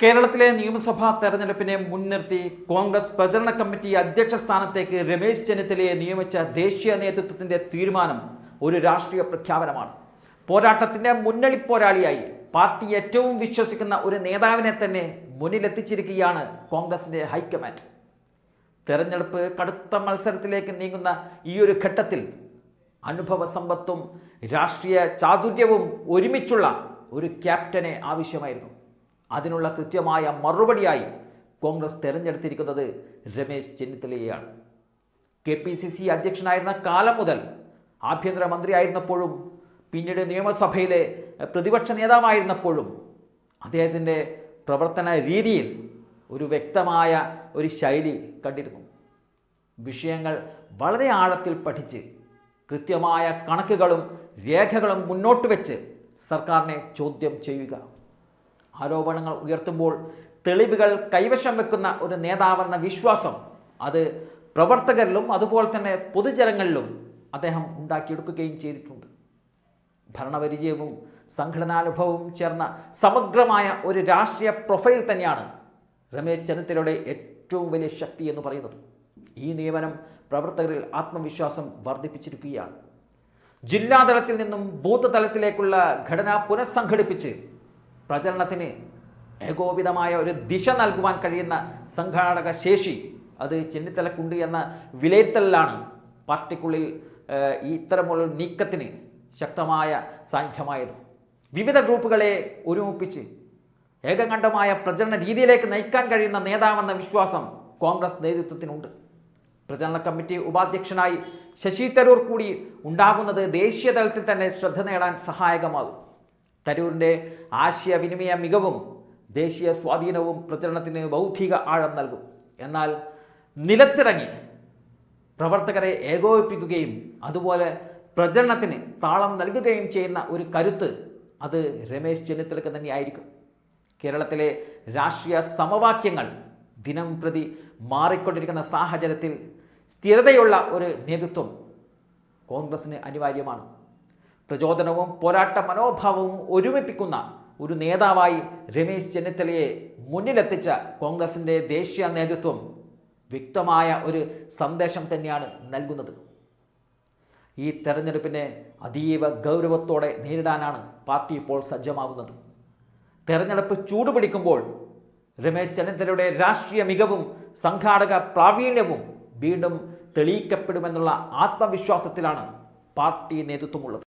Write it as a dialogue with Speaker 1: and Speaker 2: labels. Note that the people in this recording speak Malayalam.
Speaker 1: കേരളത്തിലെ നിയമസഭാ തെരഞ്ഞെടുപ്പിനെ മുൻനിർത്തി കോൺഗ്രസ് പ്രചരണ കമ്മിറ്റി അധ്യക്ഷ സ്ഥാനത്തേക്ക് രമേശ് ചെന്നിത്തലയെ നിയമിച്ച ദേശീയ നേതൃത്വത്തിന്റെ തീരുമാനം ഒരു രാഷ്ട്രീയ പ്രഖ്യാപനമാണ്. പോരാട്ടത്തിന്റെ മുന്നണി പോരാളിയായി പാർട്ടി ഏറ്റവും വിശ്വസിക്കുന്ന ഒരു നേതാവിനെ തന്നെ മുന്നിലെത്തിച്ചിരിക്കുകയാണ് കോൺഗ്രസിന്റെ ഹൈക്കമാൻഡ്. തെരഞ്ഞെടുപ്പ് കടുത്ത മത്സരത്തിലേക്ക് നീങ്ങുന്ന ഈ ഒരു ഘട്ടത്തിൽ അനുഭവ സമ്പത്തും രാഷ്ട്രീയ ചാതുര്യവും ഒരുമിച്ചുള്ള ഒരു ക്യാപ്റ്റനെ ആവശ്യമായിരുന്നു. അതിനുള്ള കൃത്യമായ മറുപടിയായി കോൺഗ്രസ് തെരഞ്ഞെടുത്തിരിക്കുന്നത് രമേശ് ചെന്നിത്തലയെയാണ്. കെ പി സി സി അധ്യക്ഷനായിരുന്ന കാലം മുതൽ ആഭ്യന്തരമന്ത്രിയായിരുന്നപ്പോഴും പിന്നീട് നിയമസഭയിലെ പ്രതിപക്ഷ നേതാവായിരുന്നപ്പോഴും അദ്ദേഹത്തിന്റെ പ്രവർത്തന രീതിയിൽ ഒരു വ്യക്തമായ ഒരു ശൈലി കണ്ടിരുന്നു. വിഷയങ്ങൾ വളരെ ആഴത്തിൽ പഠിച്ച് കൃത്യമായ കണക്കുകളും രേഖകളും മുന്നോട്ട് വെച്ച് സർക്കാരിനെ ചോദ്യം ചെയ്യുക. ആരോപണങ്ങൾ ഉയർത്തുമ്പോൾ തെളിവുകൾ കൈവശം വെക്കുന്ന ഒരു നേതാവെന്ന വിശ്വാസം അത് പ്രവർത്തകരിലും അതുപോലെ തന്നെ പൊതുജനങ്ങളിലും അദ്ദേഹം ഉണ്ടാക്കിയെടുക്കുകയും ചെയ്തിട്ടുണ്ട്. ഭരണപരിചയവും സംഘടനാനുഭവവും ചേർന്ന സമഗ്രമായ ഒരു രാഷ്ട്രീയ പ്രൊഫൈൽ തന്നെയാണ് രമേശ് ചെന്നിത്തലയുടെ ഏറ്റവും വലിയ ശക്തി എന്ന് പറയുന്നത്. ഈ നിയമനം പ്രവർത്തകരിൽ ആത്മവിശ്വാസം വർദ്ധിപ്പിച്ചിരിക്കുകയാണ്. ജില്ലാതലത്തിൽ നിന്നും ബൂത്ത് തലത്തിലേക്കുള്ള ഘടന പുനഃസംഘടിപ്പിച്ച് പ്രചരണത്തിന് ഏകോപിതമായ ഒരു ദിശ നൽകുവാൻ കഴിയുന്ന സംഘാടക ശേഷി അത് ചെന്നിത്തലക്കുണ്ട് എന്ന വിലയിരുത്തലിലാണ് പാർട്ടിക്കുള്ളിൽ ഇത്തരമുള്ള നീക്കത്തിന് ശക്തമായ സാന്നിധ്യമായത്. വിവിധ ഗ്രൂപ്പുകളെ ഒരുമിപ്പിച്ച് ഏകകണ്ഠമായ പ്രചരണ രീതിയിലേക്ക് നയിക്കാൻ കഴിയുന്ന നേതാവെന്ന വിശ്വാസം കോൺഗ്രസ് നേതൃത്വത്തിനുണ്ട്. പ്രചരണ കമ്മിറ്റി ഉപാധ്യക്ഷനായി ശശി തരൂർ കൂടി ഉണ്ടാകുന്നത് ദേശീയ തലത്തിൽ തന്നെ ശ്രദ്ധ നേടാൻ സഹായകമാകും. തരൂരിന്റെ ആശയവിനിമയ മികവും ദേശീയ സ്വാധീനവും പ്രചരണത്തിന് ബൗദ്ധിക ആഴം നൽകും. എന്നാൽ നിലത്തിറങ്ങി പ്രവർത്തകരെ ഏകോപിപ്പിക്കുകയും അതുപോലെ പ്രചരണത്തിന് താളം നൽകുകയും ചെയ്യുന്ന ഒരു കരുത്ത് അത് രമേശ് ചെന്നിത്തലക്ക് തന്നെയായിരിക്കും. കേരളത്തിലെ രാഷ്ട്രീയ സമവാക്യങ്ങൾ ദിനം പ്രതി മാറിക്കൊണ്ടിരിക്കുന്ന സാഹചര്യത്തിൽ സ്ഥിരതയുള്ള ഒരു നേതൃത്വം കോൺഗ്രസിന് അനിവാര്യമാണ്. പ്രചോദനവും പോരാട്ട മനോഭാവവും ഒരുമിപ്പിക്കുന്ന ഒരു നേതാവായി രമേശ് ചെന്നിത്തലയെ മുന്നിലെത്തിച്ച കോൺഗ്രസിന്റെ ദേശീയ നേതൃത്വം വ്യക്തമായ ഒരു സന്ദേശം തന്നെയാണ് നൽകുന്നത്. ഈ തെരഞ്ഞെടുപ്പിനെ അതീവ ഗൗരവത്തോടെ നേരിടാനാണ് പാർട്ടി ഇപ്പോൾ സജ്ജമാകുന്നത്. തെരഞ്ഞെടുപ്പ് ചൂടുപിടിക്കുമ്പോൾ രമേശ് ചെന്നിത്തലയുടെ രാഷ്ട്രീയ മികവും സംഘാടക പ്രാവീണ്യവും വീണ്ടും തെളിയിക്കപ്പെടുമെന്നുള്ള ആത്മവിശ്വാസത്തിലാണ് പാർട്ടി നേതൃത്വമുള്ളത്.